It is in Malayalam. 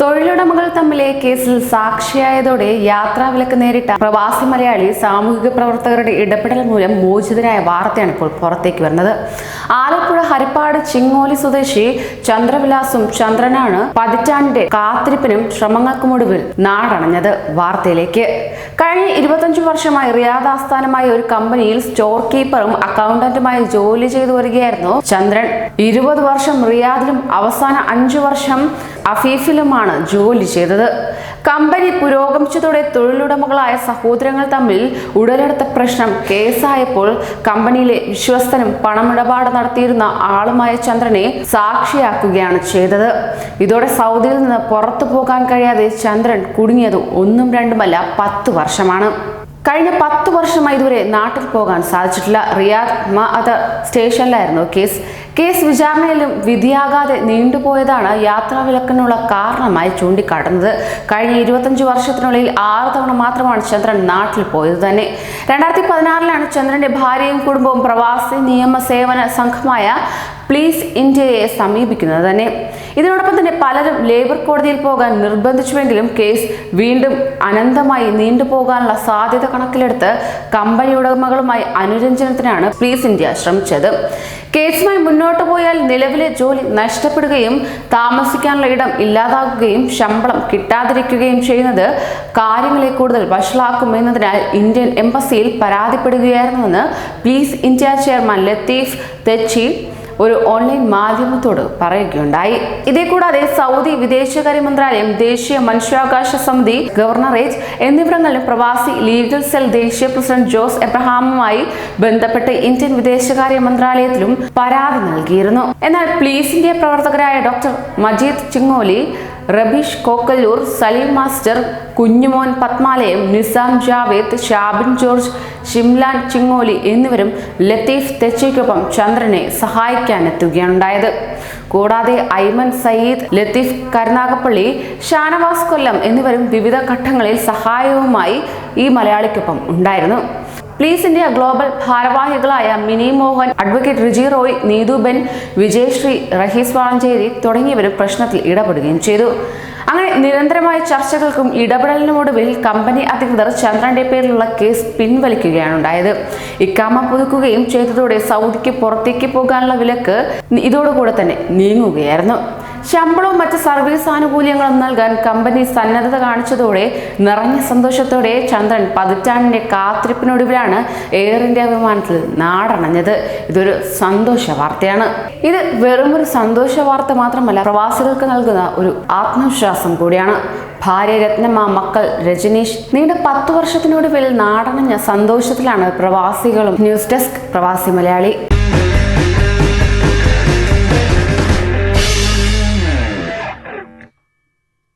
തൊഴിലുടമകൾ തമ്മിലെ കേസിൽ സാക്ഷിയായതോടെ യാത്രാവിലക്ക് നേരിട്ട പ്രവാസി മലയാളി സാമൂഹിക പ്രവർത്തകരുടെ ഇടപെടൽ മൂലം മോചിതനായ വാർത്തയാണ് ഇപ്പോൾ പുറത്തേക്ക് വരുന്നത്. ആലപ്പുഴ ഹരിപ്പാട് ചിങ്ങോലി സ്വദേശി ചന്ദ്രവിലാസും ചന്ദ്രനാണ് പതിറ്റാണ്ടിന്റെ കാത്തിരിപ്പിനും ശ്രമങ്ങൾക്കുമൊടുവിൽ നാടണഞ്ഞത് വാർത്തയിലേക്ക്. കഴിഞ്ഞ ഇരുപത്തഞ്ചു വർഷമായി റിയാദ് ആസ്ഥാനമായ ഒരു കമ്പനിയിൽ സ്റ്റോർ കീപ്പറും അക്കൗണ്ടന്റുമായി ജോലി ചെയ്തു വരികയായിരുന്നു ചന്ദ്രൻ. ഇരുപത് വർഷം റിയാദിലും അവസാന അഞ്ചു വർഷം അഫീഫിലുമാണ് ജോലി ചെയ്തത്. കമ്പനി പുരോഗമിച്ചതോടെ തൊഴിലുടമകളായ സഹോദരങ്ങൾ തമ്മിൽ ഉടലെടുത്ത പ്രശ്നം കേസായപ്പോൾ കമ്പനിയിലെ വിശ്വസ്തനും പണമിടപാട് നടത്തിയിരുന്ന ആളുമായ ചന്ദ്രനെ സാക്ഷിയാക്കുകയാണ് ചെയ്തത്. ഇതോടെ സൗദിയിൽ നിന്ന് പുറത്തു പോകാൻ കഴിയാതെ ചന്ദ്രൻ കുടുങ്ങിയത് ഒന്നും രണ്ടുമല്ല പത്ത് വർഷമാണ്. കഴിഞ്ഞ പത്ത് വർഷമായി ഇതുവരെ നാട്ടിൽ പോകാൻ സാധിച്ചിട്ടില്ല. റിയാദ് അത സ്റ്റേഷനിലായിരുന്നു കേസ്. കേസ് വിചാരണയിലും വിധിയാകാതെ നീണ്ടുപോയതാണ് യാത്രാ വിലക്കിനുള്ള കാരണമായി ചൂണ്ടിക്കാട്ടുന്നത്. കഴിഞ്ഞ ഇരുപത്തഞ്ച് വർഷത്തിനുള്ളിൽ ആറ് തവണ മാത്രമാണ് ചന്ദ്രൻ നാട്ടിൽ പോയത് തന്നെ. രണ്ടായിരത്തി പതിനാറിലാണ് ചന്ദ്രന്റെ ഭാര്യയും കുടുംബവും പ്രവാസി നിയമ സേവന സംഘമായ പ്ലീസ് ഇന്ത്യയെ സമീപിക്കുന്നത് തന്നെ. ഇതിനോടൊപ്പം തന്നെ പലരും ലേബർ കോടതിയിൽ പോകാൻ നിർബന്ധിച്ചുവെങ്കിലും കേസ് വീണ്ടും അനന്തമായി നീണ്ടുപോകാനുള്ള സാധ്യത കണക്കിലെടുത്ത് കമ്പനി ഉടമകളുമായി അനുരഞ്ജനത്തിനാണ് പ്ലീസ് ഇന്ത്യ ശ്രമിച്ചത്. കേസുമായി മുന്നോട്ട് പോയാൽ നിലവിലെ ജോലി നഷ്ടപ്പെടുകയും താമസിക്കാനുള്ള ഇടം ഇല്ലാതാകുകയും ശമ്പളം കിട്ടാതിരിക്കുകയും ചെയ്യുന്നത് കാര്യങ്ങളെ കൂടുതൽ വഷളാക്കുമെന്നതിനാൽ ഇന്ത്യൻ എംബസിയിൽ പരാതിപ്പെടുകയായിരുന്നുവെന്ന് please India chairman Latheef Thechi ഒരു ഓൺലൈൻ മാധ്യമത്തോട് പറയുകയുണ്ടായി. ഇതേ കൂടാതെ സൗദി വിദേശകാര്യ മന്ത്രാലയം ദേശീയ മനുഷ്യാവകാശ സമിതി ഗവർണറേറ്റ് എന്നിവിടങ്ങളിലും പ്രവാസി ലീഗൽ സെൽ ദേശീയ പ്രസിഡന്റ് ജോസ് എബ്രഹാമുമായി ബന്ധപ്പെട്ട് ഇന്ത്യൻ വിദേശകാര്യ മന്ത്രാലയത്തിലും പരാതി നൽകിയിരുന്നു. എന്നാൽ പ്ലീസിന്റെ പ്രവർത്തകരായ doctor Majeed Chingoli Rabeesh Kokkallur Saleem master Kunjumon Padmalayam Nizam Javed Shabin George Shimlan Chingoli എന്നിവരും ലത്തീഫ് തെച്ചയ്ക്കൊപ്പം ചന്ദ്രനെ സഹായിക്കാനെത്തുകയുണ്ടായത്. കൂടാതെ ഐമൻ സയ്യിദ് ലത്തീഫ് കരുനാഗപ്പള്ളി ഷാനവാസ് കൊല്ലം എന്നിവരും വിവിധ ഘട്ടങ്ങളിൽ സഹായവുമായി ഈ മലയാളിക്കൊപ്പം ഉണ്ടായിരുന്നു. പ്ലീസ് ഇന്ത്യ ഗ്ലോബൽ ഭാരവാഹികളായ മിനി മോഹൻ അഡ്വക്കേറ്റ് റിജി റോയ് നീതു ബെൻ വിജയശ്രീ റഹീസ് വാളഞ്ചേരി തുടങ്ങിയവരും പ്രശ്നത്തിൽ ഇടപെടുകയും ചെയ്തു. അങ്ങനെ നിരന്തരമായ ചർച്ചകൾക്കും ഇടപെടലിനുമൊടുവിൽ കമ്പനി അധികൃതർ ചന്ദ്രന്റെ പേരിലുള്ള കേസ് പിൻവലിക്കുകയാണ് ഉണ്ടായത്. ഇക്കാമ പുതുക്കുകയും ചെയ്തതോടെ സൗദിക്ക് പുറത്തേക്ക് പോകാനുള്ള വിലക്ക് ഇതോടുകൂടെ തന്നെ നീങ്ങുകയായിരുന്നു. ശമ്പളവും മറ്റ് സർവീസ് ആനുകൂല്യങ്ങളും നൽകാൻ കമ്പനി സന്നദ്ധത കാണിച്ചതോടെ നിറഞ്ഞ സന്തോഷത്തോടെ ചന്ദ്രൻ പതിറ്റാണ്ടിന്റെ കാത്തിരിപ്പിനൊടുവിലാണ് എയർ ഇന്ത്യ വിമാനത്തിൽ നാടണഞ്ഞത്. ഇതൊരു സന്തോഷ വാർത്തയാണ്. ഇത് വെറുമൊരു സന്തോഷ വാർത്ത മാത്രമല്ല പ്രവാസികൾക്ക് നൽകുന്ന ഒരു ആത്മവിശ്വാസം കൂടിയാണ്. ഭാര്യ രത്നമ്മ മക്കൾ രജനീഷ് നീണ്ട പത്തു വർഷത്തിനൊടുവിൽ നാടണഞ്ഞ സന്തോഷത്തിലാണ് പ്രവാസികളും ന്യൂസ് ഡെസ്ക് പ്രവാസി മലയാളി.